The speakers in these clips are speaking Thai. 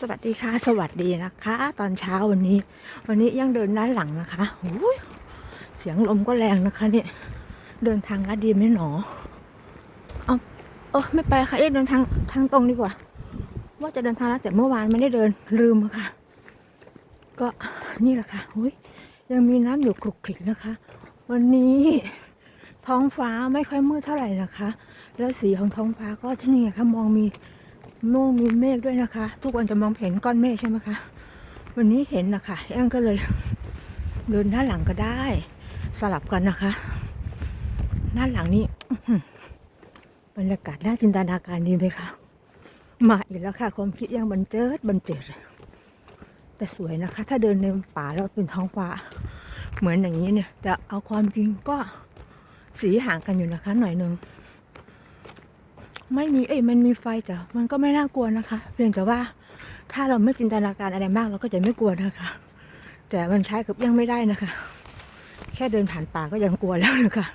สวัสดีค่ะ สวัสดีนะคะ ตอนเช้าวันนี้ วันนี้ยังเดินด้านหลังนะคะหูยเสียงลมก็แรงนะคะเนี่ยเดินทางลัดดีไหมหนอเอาเออไม่ไปค่ะเอ๊ะเดินทางทางตรงดีกว่า ว่าจะเดินทางลัดแต่เมื่อวานไม่ได้เดินลืมะค่ะ ก็นี่แหละค่ะหุยยังมีน้ำอยู่คลุกคลิกนะคะ วันนี้ท้องฟ้าไม่ค่อยมืดเท่าไหร่นะคะ แล้วสีของท้องฟ้าก็ที่นี่ไงคะมองมี ม่วงมีเมฆด้วยนะคะ ทุกวันจะมองเห็นก้อนเมฆใช่ไหมคะ วันนี้เห็นนะคะแองก็เลยเดินด้าหลังก็ได้ สลับกันนะคะด้าหลังนี้บรรยากาศน่าจินตนาการดีไหมคะมาอีกแล้วค่ะความคิดยังบันเจิดบันเจิดแต่สวยนะคะ ถ้าเดินในป่าแล้วเป็นท้องฟ้า เหมือนอย่างนี้เนี่ยแต่เอาความจริงก็สีห่างกันอยู่นะคะหน่อยนึง ไม่มีเอ้ยมันมีไฟแต่มันก็ไม่น่ากลัวนะคะ เพียงแต่ว่าถ้าเราไม่จินตนาการอะไรมากเราก็จะไม่กลัวนะคะ แต่มันใช้กับยังไม่ได้นะคะ แค่เดินผ่านป่าก็ยังกลัวแล้วนะคะ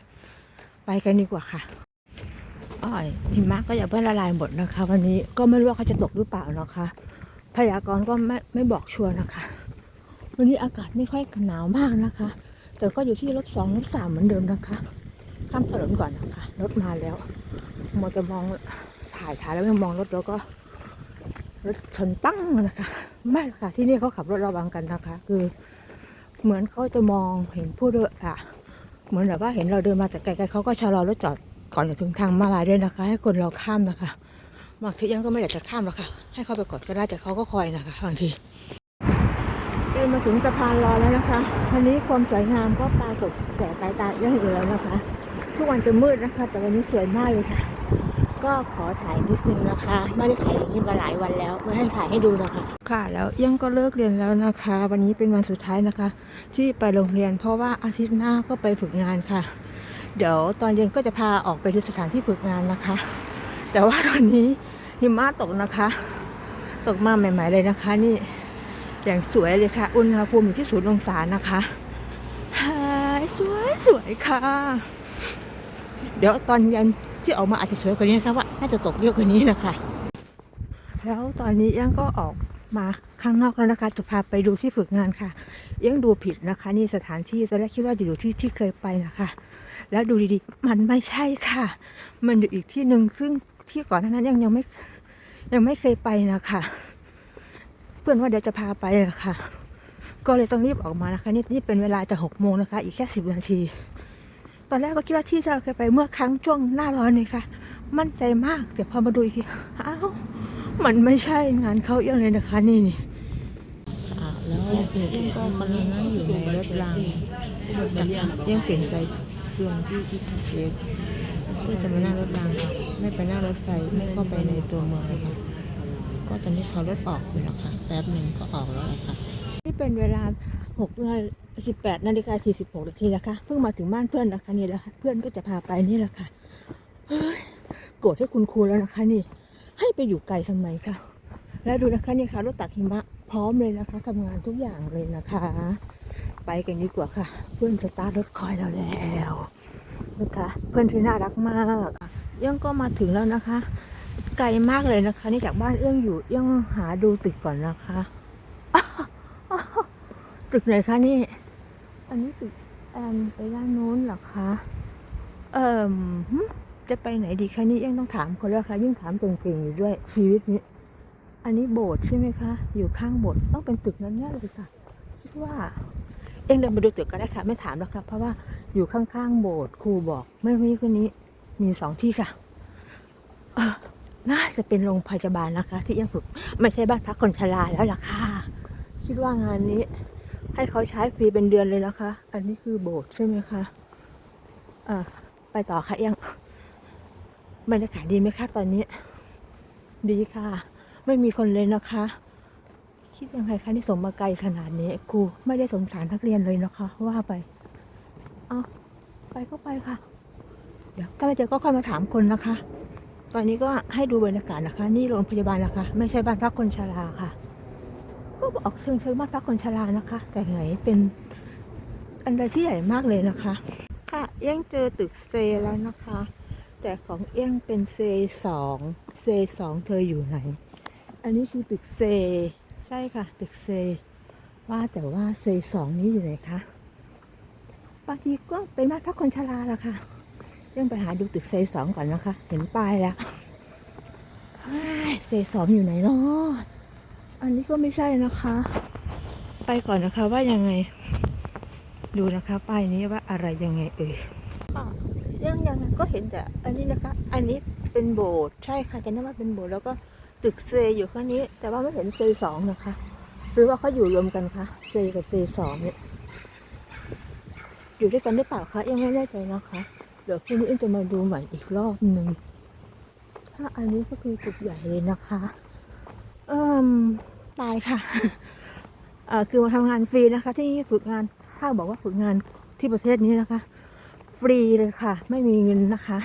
ไปกันดีกว่าค่ะอ้อยหิมะก็ยังไม่ละลายหมดนะคะ วันนี้ก็ไม่รู้ว่าเขาจะตกหรือเปล่านะคะพยากรณ์ก็ไม่ไม่บอกชัวร์นะคะ วันนี้อากาศไม่ค่อยหนาวมากนะคะ แต่ก็อยู่ที่ลบสองลบสามเหมือนเดิมนะคะ ข้ามถนนก่อนนะคะรถมาแล้ว มองจะมองถ่ายถ่ายแล้วไม่มองรถแล้วก็รถชนปั้งนะคะ ไม่ค่ะที่นี่เขาขับรถระวังกันนะคะ คือ เหมือนเขาจะมองเห็นผู้เดินอะ เหมือนแบบว่าเห็นเราเดินมาแต่ไกลๆเขาก็ชะลอรถจอดก่อนจะถึงทางมาลายด้วยนะคะ ให้คนเราข้ามนะคะบางทียังก็ไม่อยากจะข้ามหรอกค่ะ ให้เขาไปกดก็ได้แต่เขาก็คอยนะคะบางทีเดินมาถึงสะพานลอยแล้วนะคะวันนี้ความสวยงามก็ปรากฏแก่สายตาเยังอื่นแล้วนะคะ ทุกวันจะมืดนะคะ แต่วันนี้สวยมากเลยค่ะ ก็ขอถ่ายนิดนึงนะคะ ไม่ได้ถ่ายอย่างนี้มาหลายวันแล้วไม่ให้ถ่ายให้ดูนะคะ ค่ะแล้วยังก็เลิกเรียนแล้วนะคะ วันนี้เป็นวันสุดท้ายนะคะ ที่ไปโรงเรียน เพราะว่าอาทิตย์หน้าก็ไปฝึกงานค่ะ เดี๋ยวตอนเย็นก็จะพาออกไปดูสถานที่ฝึกงานนะคะ แต่ว่าตอนนี้หิมะตกนะคะ ตกมาใหม่ ๆเลยนะคะ นี่อย่างสวยเลยค่ะ อุณหภูมิอยู่ที่ศูนย์องศานะคะฮายสวยสวยๆค่ะ เดี๋ยวตอนเย็น ที่ออกมาอาจจะสวยกว่านี้นะคะว่าน่าจะตกเยอะกว่านี้นะคะ แล้วตอนนี้ยังก็ออกมาข้างนอกแล้วนะคะจะพาไปดูที่ฝึกงานค่ะ ยังดูผิดนะคะ นี่สถานที่ตอนแรกคิดว่าจะอยู่ที่ที่เคยไปนะคะ แล้วดูดีๆ มันไม่ใช่ค่ะ มันอยู่อีกที่หนึ่งซึ่งที่ก่อนนั้นยังยังไม่ยังไม่เคยไปนะคะ เพื่อนว่าเดี๋ยวจะพาไปนะคะก็เลยต้องรีบออกมานะคะ นี่นี่เป็นเวลาจะหกโมงนะคะ อีกแค่สิบนาที ตอนแรกก็คิดว่าที่ที่เราเคยไปเมื่อครั้งช่วงหน้าร้อนนี่ค่ะ มั่นใจมากแต่พอมาดูอีกทีอ้าวมันไม่ใช่งานเขาเองเลยนะคะนี่นี่อะแล้วเด็กๆก็กำลังนั่งอยู่ในรถรางยังเปลี่ยนใจเพื่อนที่ที่ทักเกตเพื่อจะมานั่งรถรางค่ะไม่ไปนั่งรถไฟไม่เข้าไปในตัวเมืองเลยค่ะก็ตอนนี้เขารถออกอยู่นะคะแป๊บหนึ่งก็ออกแล้วนะคะนี่เป็นเวลาหก นาสิบแปดนาฬิกาสี่สิบหกนาทีนะคะ เพิ่งมาถึงบ้านเพื่อนนะคะนี่แหละค่ะเพื่อนก็จะพาไปนี่แหละค่ะเฮ้ยโกรธให้คุณครูแล้วนะคะ นี่ ให้ไปอยู่ไกลทำไมคะแล้วดูนะคะนี่ค่ะรถตักหิมะพร้อมเลยนะคะทำงานทุกอย่างเลยนะคะ ไปกันดีกว่าค่ะ เพื่อนสตาร์ทรถคอยเราแล้วนะคะเพื่อนที่น่ารักมากเอื้องก็มาถึงแล้วนะคะ ไกลมากเลยนะคะ นี่จากบ้านเอื้องอยู่เอื้องหาดูตึกก่อนนะคะ ตึกไหนคะนี่ อันนี้ตึกแอมไปด้านโน้นหรอคะ เอ่มหึจะไปไหนดีคะนี่ยังต้องถามคนแล้วค่ะยิ่งถามเก่งๆอยู่ด้วยชีวิตนี้ อันนี้โบสถ์ใช่ไหมคะ อยู่ข้างโบสถ์ต้องเป็นตึกนั้นแน่เลยค่ะคิดว่าเองเดินไปดูตึกก็ได้ค่ะ ไม่ถามแล้วค่ะเพราะว่าอยู่ข้างๆโบสถ์ครูบอกไม่มีคนนี้มีสองที่ค่ะน่าจะเป็นโรงพยาบาลนะคะ ที่ยังฝึกไม่ใช่บ้านพักคนชราแล้วล่ะค่ะ คิดว่างานนี้ ให้เขาใช้ฟรีเป็นเดือนเลยนะคะ อันนี้คือโบสถ์ใช่ไหมคะเออไปต่อค่ะยังบรรยากาศดีไหมคะตอนนี้ ดีค่ะ ไม่มีคนเลยนะคะ คิดยังไงคะที่ส่งมาไกลขนาดนี้ครูไม่ได้สงสารนักเรียนเลยนะคะ ว่าไปเอาไปก็ไปค่ะ เดี๋ยวถ้าไม่เจอก็ค่อยมาถามคนนะคะ ตอนนี้ก็ให้ดูบรรยากาศนะคะ นี่โรงพยาบาลนะคะ ไม่ใช่บ้านพักคนชราค่ะ ออกเชิงเชิงบ้านพักคนชรานะคะ แต่ไหนเป็นอันใดที่ใหญ่มากเลยนะคะ ค่ะเอี้ยงเจอตึกเซแล้วนะคะ แต่ของเอี้ยงเป็นเซสองเซสองเธออยู่ไหน อันนี้คือตึกเซ ใช่ค่ะ ตึกเซ ว่าแต่ว่าเซสองนี้อยู่ไหนคะบางทีก็เป็นบ้านพักคนชราละค่ะยังไปหาดูตึกเซสองก่อนนะคะ เห็นป้ายแล้วเซสองอยู่ไหนเนาะ อันนี้ก็ไม่ใช่นะคะ ไปก่อนนะคะว่ายังไง ดูนะคะป้ายนี้ว่าอะไรยังไงเอ่ยอะยังยังก็เห็นแต่อันนี้นะคะ อันนี้เป็นโบสถ์ใช่ค่ะจะนึกว่าเป็นโบสถ์แล้วก็ตึกเซอยู่ข้างนี้ แต่ว่าไม่เห็นเซสองนะคะ หรือว่าเขาอยู่รวมกันคะเซกับเซสองเนี่ยอยู่ด้วยกันหรือเปล่าคะยังไม่แน่ใจนะคะ เดี๋ยวพรุ่งนี้เอ็มจะมาดูใหม่อีกรอบหนึ่งถ้าอันนี้ก็คือตึกใหญ่เลยนะคะ อืม ตายค่ะเออคือมาทำงานฟรีนะคะ ที่ฝึกงานถ้าบอกว่าฝึกงานที่ประเทศนี้นะคะ ฟรีเลยค่ะ ไม่มีเงินนะคะ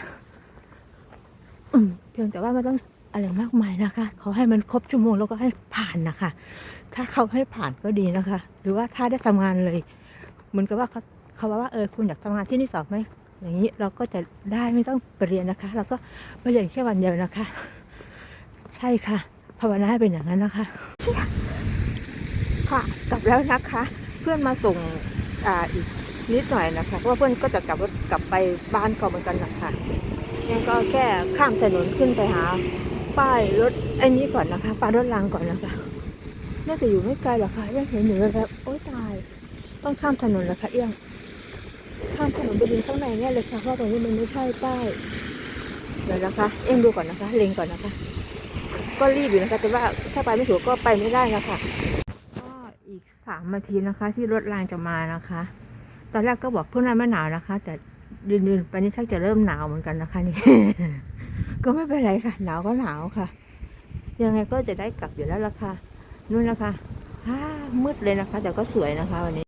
เพียงแต่ว่าไม่ต้องอะไรมากมายนะคะ เขาให้มันครบชั่วโมงแล้วก็ให้ผ่านนะคะ ถ้าเขาให้ผ่านก็ดีนะคะ หรือว่าถ้าได้ทำงานเลย เหมือนกับว่าเขาเขาว่าเออคุณอยากทำงานที่นี่สอบไหมอย่างนี้เราก็จะได้ไม่ต้องไปเรียนนะคะ เราก็ไปเรียนแค่วันเดียวนะคะ ใช่ค่ะ ภาวนาให้เป็นอย่างนั้นนะคะค่ะกลับแล้วนะคะ เพื่อนมาส่งอ่าอีกนิดหน่อยนะคะเพราะว่าเพื่อนก็จะกลับกลับไปบ้านเขาเหมือนกันนะคะยังก็แค่ข้ามถนนขึ้นไปหา ป้ายรถไอ้นี้ก่อนนะคะป้ายรถรางก่อนนะคะน่าจะอยู่ไม่ไกลหรอกค่ะยังเห็นอยู่แล้วแบบโอ๊ยตาย ต้องข้ามถนนแล้วค่ะเอี้ยงข้ามถนนไปดึงข้างในแน่เลยค่ะเพราะตรงนี้มันไม่ใช่ป้ายเดี๋ยวนะคะ เอ็งดูก่อนนะคะเล็งก่อนนะคะ ก็รีบอยู่นะคะ แต่ว่าถ้าไปไม่ถูกก็ไปไม่ได้นะคะก็อีกสามนาทีนะคะ ที่รถรางจะมานะคะ ตอนแรกก็บอกเพื่อนว่าไม่หนาวนะคะ แต่เดินๆไปนี่ชักจะเริ่มหนาวเหมือนกันนะคะนี่ ก็ไม่เป็นไรค่ะ หนาวก็หนาวค่ะ ยังไงก็จะได้กลับอยู่แล้วล่ะค่ะนู่นนะคะฮ่ามืดเลยนะคะ แต่ก็สวยนะคะวันนี้